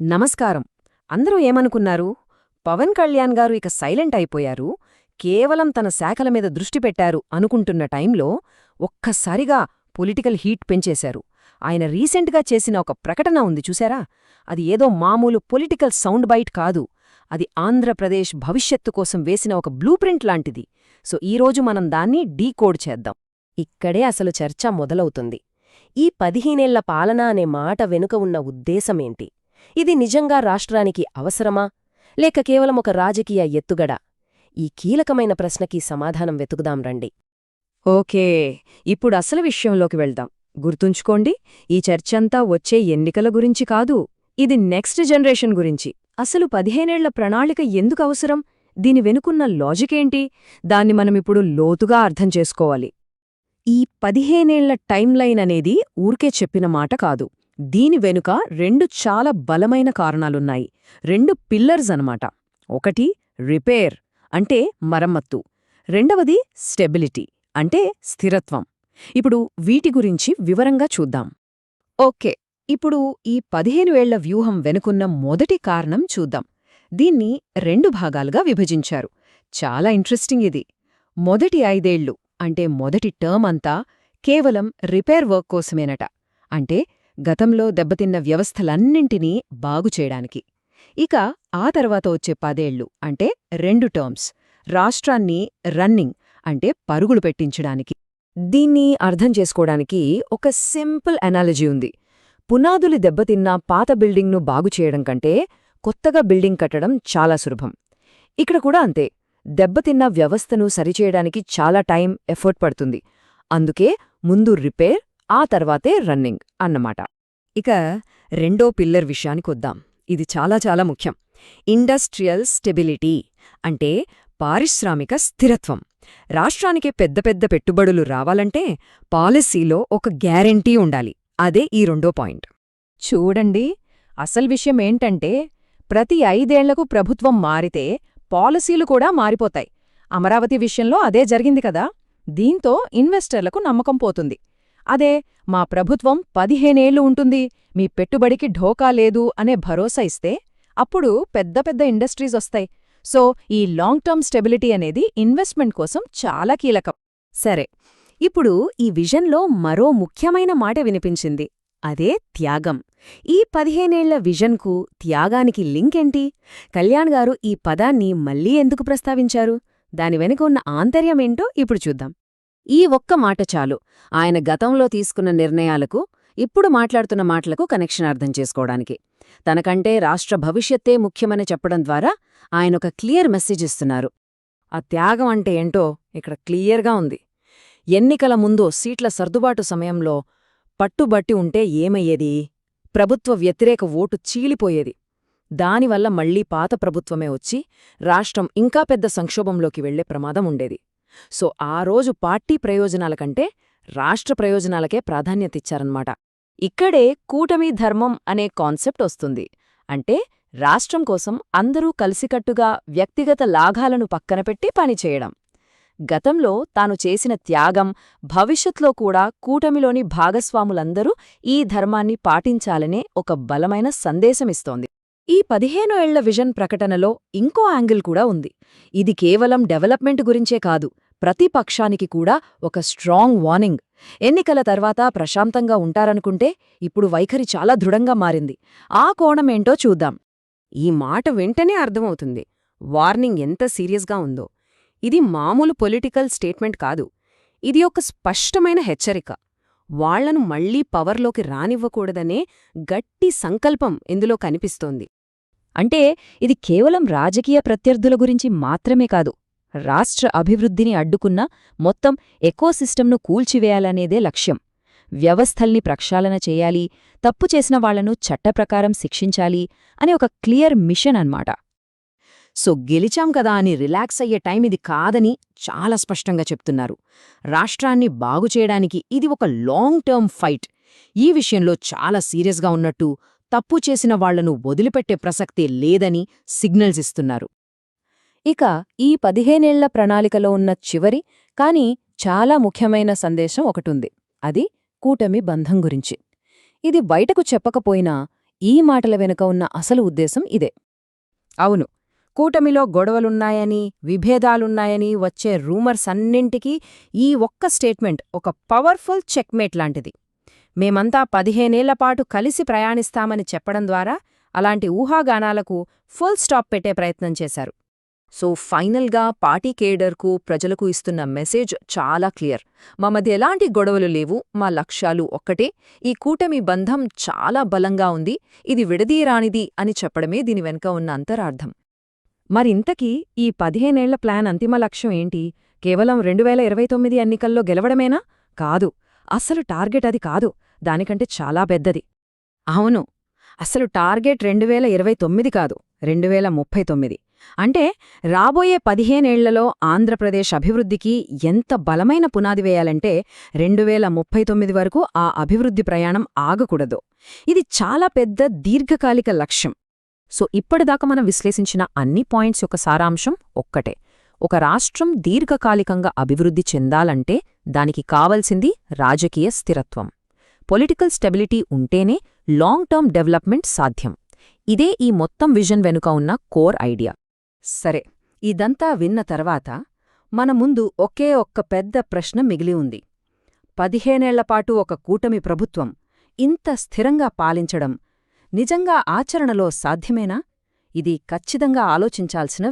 నమస్కారం. అందరూ ఏమనుకున్నారు? పవన్ కళ్యాణ్ గారు ఇక సైలెంట్ అయిపోయారు. కేవలం తన శాఖల మీద దృష్టి పెట్టారు అనుకుంటున్న టైంలో ఒక్కసారిగా పొలిటికల్ హీట్ పెంచేశారు. ఆయన రీసెంట్గా చేసిన ఒక ప్రకటన ఉంది చూశారా? అది ఏదో మామూలు పొలిటికల్ సౌండ్ బైట్ కాదు. అది ఆంధ్రప్రదేశ్ భవిష్యత్తు కోసం వేసిన ఒక బ్లూ ప్రింట్ లాంటిది. సో ఈరోజు మనం దాన్ని డీకోడ్ చేద్దాం. ఇక్కడే అసలు చర్చ మొదలవుతుంది. ఈ పదిహేనేళ్ళ పాలన అనే మాట వెనుక ఉన్న ఉద్దేశమేంటి? ఇది నిజంగా రాష్ట్రానికి అవసరమా? లేక కేవలం ఒక రాజకీయ ఎత్తుగడ? ఈ కీలకమైన ప్రశ్నకి సమాధానం వెతుకుదాం రండి. ఓకే ఇప్పుడు అసలు విషయంలోకి వెళ్దాం. గుర్తుంచుకోండి ఈ చర్చంతా వచ్చే ఎన్నికల గురించి కాదు ఇది నెక్స్ట్ జనరేషన్ గురించి. అసలు పదిహేనేళ్ళ ప్రణాళిక ఎందుకు అవసరం? దీని వెనుకున్న లాజికేంటి దాన్ని మనమిప్పుడు లోతుగా అర్థం చేసుకోవాలి. ఈ పదిహేనేళ్ళ టైంలైన్ అనేది ఊరికే చెప్పిన మాట కాదు. దీని వెనుక రెండు చాలా బలమైన కారణాలున్నాయి. రెండు పిల్లర్స్ అనమాట ఒకటి రిపేర్ అంటే మరమ్మత్తు. రెండవది స్టెబిలిటీ అంటే స్థిరత్వం. ఇప్పుడు వీటి గురించి వివరంగా చూద్దాం. ఓకే ఇప్పుడు ఈ పదిహేనువేళ్ళ వ్యూహం వెనుకున్న మొదటి కారణం చూద్దాం. దీన్ని రెండు భాగాలుగా విభజించారు. చాలా ఇంట్రెస్టింగ్ ఇది. మొదటి ఐదేళ్ళు అంటే మొదటి టర్మ్ అంతా కేవలం రిపేర్ వర్క్ కోసమేనట. అంటే గతంలో దెబ్బతిన్న వ్యవస్థలన్నింటినీ బాగుచేయడానికి ఇక ఆ తర్వాత వచ్చే పదేళ్ళు అంటే రెండు టర్మ్స్. రాష్ట్రాన్ని రన్నింగ్ అంటే పరుగులు పెట్టించడానికి. దీన్ని అర్థం చేసుకోవడానికి ఒక సింపుల్ అనాలజీ ఉంది. పునాదులు దెబ్బతిన్న పాత బిల్డింగ్ను బాగుచేయడం కంటే కొత్తగా బిల్డింగ్ కట్టడం చాలా సులభం. ఇక్కడ కూడా అంతే. దెబ్బతిన్న వ్యవస్థను సరిచేయడానికి చాలా టైం ఎఫర్ట్ పడుతుంది. అందుకే ముందు రిపేర్ ఆ తర్వాతే రన్నింగ్ అన్నమాట. ఇక రెండో పిల్లర్ విషయానికొద్దాం ఇది చాలా చాలా ముఖ్యం. ఇండస్ట్రియల్ స్టెబిలిటీ అంటే పారిశ్రామిక స్థిరత్వం. రాష్ట్రానికి పెద్ద పెద్ద పెట్టుబడులు రావాలంటే పాలసీలో ఒక గ్యారెంటీ ఉండాలి. అదే ఈ రెండో పాయింట్. చూడండి అసలు విషయం ఏంటంటే ప్రతి ఐదేళ్ళకు ప్రభుత్వం మారితే పాలసీలు కూడా మారిపోతాయి. అమరావతి విషయంలో అదే జరిగింది కదా? దీంతో ఇన్వెస్టర్లకు నమ్మకం పోతుంది. అదే మా ప్రభుత్వం పదిహేనేళ్ళు ఉంటుంది మీ పెట్టుబడికి ఢోకా లేదు అనే భరోసా ఇస్తే అప్పుడు పెద్ద పెద్ద ఇండస్ట్రీస్ వస్తాయి. సో ఈ లాంగ్ టర్మ్ స్టెబిలిటీ అనేది ఇన్వెస్ట్మెంట్ కోసం చాలా కీలకం. సరే ఇప్పుడు ఈ విజన్లో మరో ముఖ్యమైన మాట వినిపించింది. అదే త్యాగం. ఈ పదిహేనేళ్ళ విజన్కు త్యాగానికి లింకేంటి కళ్యాణ్ గారు ఈ పదాన్ని మళ్ళీ ఎందుకు ప్రస్తావించారు? దాని వెనుక ఉన్న ఆంతర్యమేంటో ఇప్పుడు చూద్దాం. ఈ ఒక్క మాట చాలు. ఆయన గతంలో తీసుకున్న నిర్ణయాలకు ఇప్పుడు మాట్లాడుతున్న మాటలకు కనెక్షన్ అర్థం చేసుకోవడానికి. తనకంటే రాష్ట్ర భవిష్యత్తే ముఖ్యమని చెప్పడం ద్వారా ఆయనొక క్లియర్ మెసేజ్ ఇస్తున్నారు. ఆ త్యాగం అంటే ఏంటో ఇక్కడ క్లియర్గా ఉంది. ఎన్నికల ముందు సీట్ల సర్దుబాటు సమయంలో పట్టుబట్టి ఉంటే ఏమయ్యేది? ప్రభుత్వ వ్యతిరేక ఓటు చీలిపోయేది. దానివల్ల మళ్ళీ పాత ప్రభుత్వమే వచ్చి రాష్ట్రం ఇంకా పెద్ద సంక్షోభంలోకి వెళ్ళే ప్రమాదం ఉండేది. సో ఆ రోజు పార్టీ ప్రయోజనాల కంటే రాష్ట్ర ప్రయోజనాలకే ప్రాధాన్యతిచ్చారన్నమాట ఇక్కడే కూటమి ధర్మం అనే కాన్సెప్ట్ వస్తుంది. అంటే రాష్ట్రం కోసం అందరూ కలిసికట్టుగా వ్యక్తిగత లాభాలను పక్కనపెట్టి పనిచేయడం గతంలో తాను చేసిన త్యాగం భవిష్యత్లో కూడా కూటమిలోని భాగస్వాములందరూ ఈ ధర్మాన్ని పాటించాలనే ఒక బలమైన సందేశమిస్తోంది. ఈ పదిహేను ఏళ్ళ విజన్ ప్రకటనలో ఇంకో యాంగిల్ కూడా ఉంది. ఇది కేవలం డెవలప్మెంట్ గురించే కాదు ప్రతి పక్షానికి కూడా ఒక స్ట్రాంగ్ వార్నింగ్. ఎన్నికల తర్వాత ప్రశాంతంగా ఉంటారనుకుంటే ఇప్పుడు వైఖరి చాలా దృఢంగా మారింది. ఆ కోణమేంటో చూద్దాం. ఈ మాట వెంటనే అర్థమవుతుంది. వార్నింగ్ ఎంత సీరియస్గా ఉందో. ఇది మామూలు పొలిటికల్ స్టేట్మెంట్ కాదు. ఇది ఒక స్పష్టమైన హెచ్చరిక. వాళ్ళను మళ్ళీ పవర్లోకి రానివ్వకూడదనే గట్టి సంకల్పం ఇందులో కనిపిస్తోంది. అంటే ఇది కేవలం రాజకీయ ప్రత్యర్థుల గురించి మాత్రమే కాదు రాష్ట్ర అభివృద్ధిని అడ్డుకున్న మొత్తం ఎకోసిస్టంను కూల్చివేయాలనేదే లక్ష్యం. వ్యవస్థల్ని ప్రక్షాళన చేయాలి తప్పు చేసిన వాళ్ళను చట్టప్రకారం శిక్షించాలి అనే ఒక క్లియర్ మిషన్ అన్మాట సో గెలిచాం కదా అని రిలాక్స్ అయ్యే టైం ఇది కాదని చాలా స్పష్టంగా చెప్తున్నారు. రాష్ట్రాన్ని బాగుచేయడానికి ఇది ఒక లాంగ్ టర్మ్ ఫైట్. ఈ విషయంలో చాలా సీరియస్గా ఉన్నట్టు తప్పు చేసిన వాళ్ళను వదిలిపెట్టే ప్రసక్తే లేదని సిగ్నల్స్ ఇస్తున్నారు. ఇక ఈ పదిహేనేళ్ళ ప్రణాళికలో ఉన్న చివరి కాని చాలా ముఖ్యమైన సందేశం ఒకటుంది. అది కూటమి బంధం గురించి. ఇది బయటకు చెప్పకపోయినా ఈ మాటల వెనుక ఉన్న అసలు ఉద్దేశం ఇదే. అవును కూటమిలో గొడవలున్నాయని విభేదాలున్నాయని వచ్చే రూమర్స్ అన్నింటికీ ఈ ఒక్క స్టేట్మెంట్ ఒక పవర్ఫుల్ చెక్మేట్ లాంటిది. మేమంతా పదిహేనేళ్ళపాటు కలిసి ప్రయాణిస్తామని చెప్పడం ద్వారా అలాంటి ఊహాగానాలకు ఫుల్ స్టాప్ పెట్టే ప్రయత్నం చేశారు. సో ఫైనల్గా పార్టీ కేడర్కు ప్రజలకు ఇస్తున్న మెసేజ్ చాలా క్లియర్. మా మధ్య ఎలాంటి గొడవలు లేవు మా లక్ష్యాలు ఒక్కటే. ఈ కూటమి బంధం చాలా బలంగా ఉంది ఇది విడదీయరానిది అని చెప్పడమే దీని వెనుక ఉన్న అంతరార్థం. మరింతకీ ఈ పదిహేనేళ్ళ ప్లాన్ అంతిమ లక్ష్యం ఏంటి? కేవలం రెండువేల ఇరవై తొమ్మిది ఎన్నికల్లో గెలవడమేనా? కాదు. అసలు టార్గెట్ అది కాదు. దానికంటే చాలా పెద్దది. అవును. అసలు టార్గెట్ రెండువేల ఇరవై తొమ్మిది కాదు. రెండువేల ముప్పై తొమ్మిది. అంటే రాబోయే పదిహేనేళ్ళలో ఆంధ్రప్రదేశ్ అభివృద్ధికి ఎంత బలమైన పునాది వేయాలంటే రెండువేల ముప్పై తొమ్మిది వరకు ఆ అభివృద్ధి ప్రయాణం ఆగకూడదు. ఇది చాలా పెద్ద దీర్ఘకాలిక లక్ష్యం. సో ఇప్పటిదాకా మనం విశ్లేషించిన అన్ని పాయింట్స్ యొక్క సారాంశం ఒక్కటే. ఒక రాష్ట్రం దీర్ఘకాలికంగా అభివృద్ధి చెందాలంటే దానికి కావలసింది రాజకీయ స్థిరత్వం. పొలిటికల్ స్టెబిలిటీ ఉంటేనే లాంగ్ టర్మ్ డెవలప్మెంట్ సాధ్యం. ఇదే ఈ మొత్తం విజన్ వెనుక ఉన్న కోర్ ఐడియా. సరే ఇదంతా విన్న తర్వాత మన ముందు ఒకే ఒక్క పెద్ద ప్రశ్న మిగిలి ఉంది. పదిహేనేళ్ళపాటు ఒక కూటమి ప్రభుత్వం ఇంత స్థిరంగా పాలించడం నిజంగా ఆచరణలో సాధ్యమేనా? ఇది ఖచ్చితంగా ఆలోచించాల్సిన